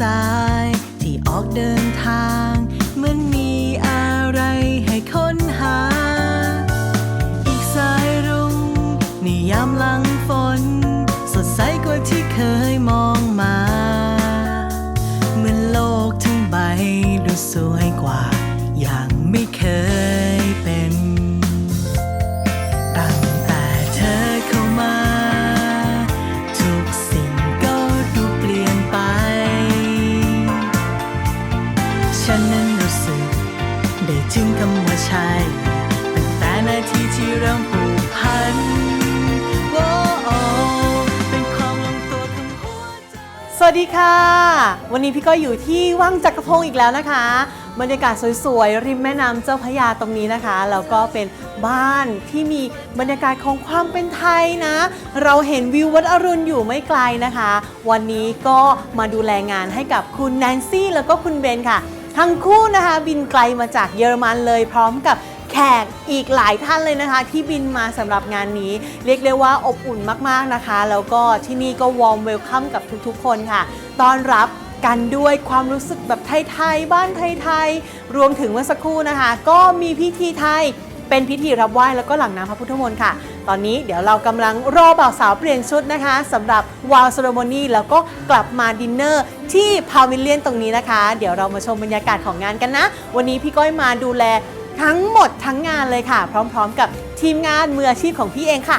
สายที่ออกเดินทาง ถึงคำว่าใช่ตั้งแต่นาทีที่เริ่มผูกพันโอ้โอเป็นความลงตัวของหัวใจ สวัสดีค่ะ วันนี้พี่ก็อยู่ที่วังจักรพงศ์อีกแล้วนะคะบรรยากาศสวยๆ ริมแม่น้ำเจ้าพระยาตรงนี้นะคะ แล้วก็เป็นบ้านที่มีบรรยากาศของความเป็นไทยนะ เราเห็นวิววัดอรุณอยู่ไม่ไกลนะคะ วันนี้ก็มาดูแลงานให้กับคุณแนนซี่แล้วก็คุณเบนค่ะ ทั้งคู่นะคะบินไกลมาจากเยอรมันเลยพร้อมกับแขกอีกหลายท่านเลยนะคะ ที่บินมาสำหรับงานนี้ เรียกได้ว่าอบอุ่นมากๆนะคะ แล้วก็ที่นี่ก็วอร์มเวลคัมกับทุกๆ คนค่ะต้อนรับกันด้วยความรู้สึกแบบไทยๆ บ้านไทยๆ รวมถึงเมื่อสักครู่นะคะ ก็มีพิธีไทยเป็นพิธีรับไหว้แล้วก็หลังน้ำพระพุทธมนต์ค่ะ ตอนนี้เดี๋ยวเรากำลังรอบ่าวสาวเปลี่ยนชุดนะคะสำหรับวาว c ร r โมนีแล้วก็กลับมาดินเนอร์ที่พาวิลเลียนตรงนี้นะคะ เดี๋ยวเรามาชมบรรยากาศของงานกันนะ วันนี้พี่ก้อยมาดูแลทั้งหมดทั้งงานเลยค่ะ พร้อมๆ กับทีมงานมืออาชีพของพี่เองค่ะ